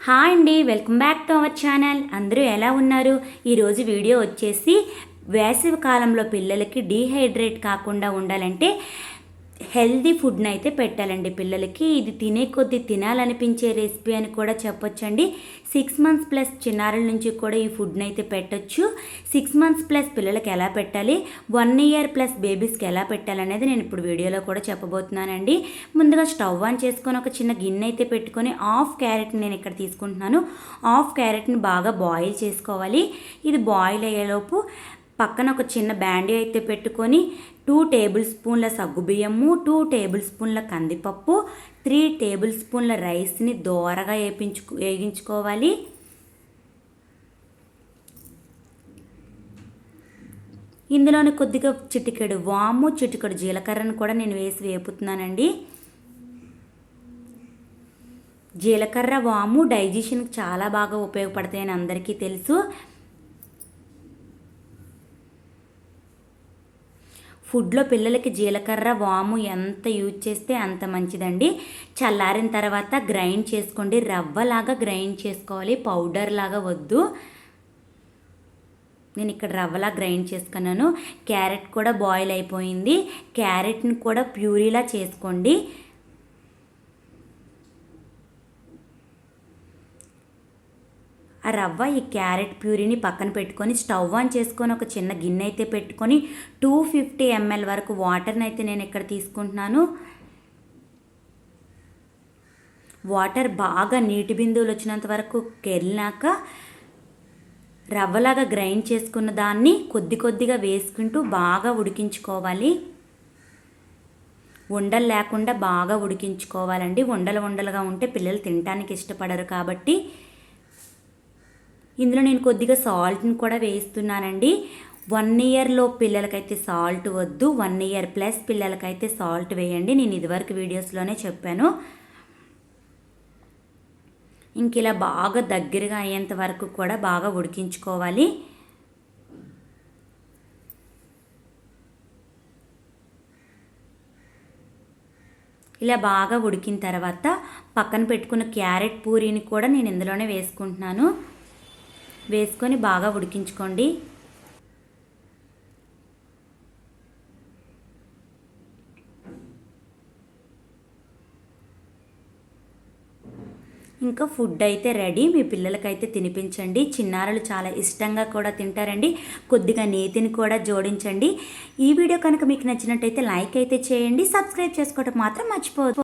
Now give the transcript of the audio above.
Hi అండి welcome back to our channel. అందరూ ఎలా ఉన్నారు? ఈరోజు వీడియో వచ్చేసి వేసవి కాలంలో పిల్లలకి డీహైడ్రేట్ కాకుండా ఉండాలంటే హెల్దీ ఫుడ్ని అయితే పెట్టాలండి పిల్లలకి. ఇది తినే కొద్దీ తినాలనిపించే రెసిపీ అని కూడా చెప్పొచ్చండి. సిక్స్ మంత్స్ ప్లస్ చిన్నారుల నుంచి కూడా ఈ ఫుడ్ని అయితే పెట్టచ్చు. సిక్స్ మంత్స్ ప్లస్ పిల్లలకి ఎలా పెట్టాలి? వన్ ఇయర్ ప్లస్ బేబీస్కి ఎలా పెట్టాలనేది నేను ఇప్పుడు వీడియోలో కూడా చెప్పబోతున్నానండి. ముందుగా స్టవ్ ఆన్ చేసుకొని ఒక చిన్న గిన్నె అయితే పెట్టుకొని హాఫ్ క్యారెట్ని నేను ఇక్కడ తీసుకుంటున్నాను. హాఫ్ క్యారెట్ని బాగా బాయిల్ చేసుకోవాలి. ఇది బాయిల్ అయ్యేలోపు పక్కన ఒక చిన్న బ్యాండీ అయితే పెట్టుకొని టూ టేబుల్ స్పూన్ల సగ్గుబియ్యము టూ టేబుల్ స్పూన్ల కందిపప్పు త్రీ టేబుల్ స్పూన్ల రైస్ని దోరగా వేపించు వేగించుకోవాలి. ఇందులోని కొద్దిగా చిటికెడు వాము చిటికెడు జీలకర్రను కూడా నేను వేసి వేపుతున్నానండి. జీలకర్ర వాము డైజెషన్కి చాలా బాగా ఉపయోగపడతాయని అందరికీ తెలుసు. ఫుడ్లో పిల్లలకి జీలకర్ర వాము ఎంత యూజ్ చేస్తే అంత మంచిదండి. చల్లారిన తర్వాత గ్రైండ్ చేసుకోండి. రవ్వలాగా గ్రైండ్ చేసుకోవాలి. పౌడర్ లాగా వద్దు. నేను ఇక్కడ రవ్వలా గ్రైండ్ చేసుకున్నాను. క్యారెట్ కూడా బాయిల్ అయిపోయింది. క్యారెట్ని కూడా ప్యూరీలా చేసుకోండి. ఆ రవ్వ ఈ క్యారెట్ ప్యూరీని పక్కన పెట్టుకొని స్టవ్ ఆన్ చేసుకొని ఒక చిన్న గిన్నె అయితే పెట్టుకొని టూ ఫిఫ్టీ ఎంఎల్ వరకు వాటర్ని అయితే నేను ఇక్కడ తీసుకుంటున్నాను. వాటర్ బాగా నీటి బిందువులు వచ్చినంత వరకు కెళ్ళినాక రవ్వలాగా గ్రైండ్ చేసుకున్న దాన్ని కొద్ది కొద్దిగా వేసుకుంటూ బాగా ఉడికించుకోవాలి. ఉండలు లేకుండా బాగా ఉడికించుకోవాలండి. ఉండలు ఉండలుగా ఉంటే పిల్లలు తినడానికి ఇష్టపడరు కాబట్టి ఇందులో నేను కొద్దిగా సాల్ట్ని కూడా వేస్తున్నానండి వన్ ఇయర్లో పిల్లలకైతే సాల్ట్ వద్దు. వన్ ఇయర్ ప్లస్ పిల్లలకైతే సాల్ట్ వేయండి. నేను ఇదివరకు వీడియోస్లోనే చెప్పాను. ఇంక ఇలా బాగా దగ్గరగా అయ్యేంత వరకు కూడా బాగా ఉడికించుకోవాలి. ఇలా బాగా ఉడికిన తర్వాత పక్కన పెట్టుకున్న క్యారెట్ పూరీని కూడా నేను ఇందులోనే వేసుకుంటున్నాను. వేసుకొని బాగా ఉడికించుకోండి. ఇంకా ఫుడ్ అయితే రెడీ. మీ పిల్లలకైతే తినిపించండి. చిన్నారులు చాలా ఇష్టంగా కూడా తింటారండి. కొద్దిగా నేతిని కూడా జోడించండి. ఈ వీడియో కనుక మీకు నచ్చినట్టయితే లైక్ అయితే చేయండి. సబ్స్క్రైబ్ చేసుకోవటం మాత్రం మర్చిపోదు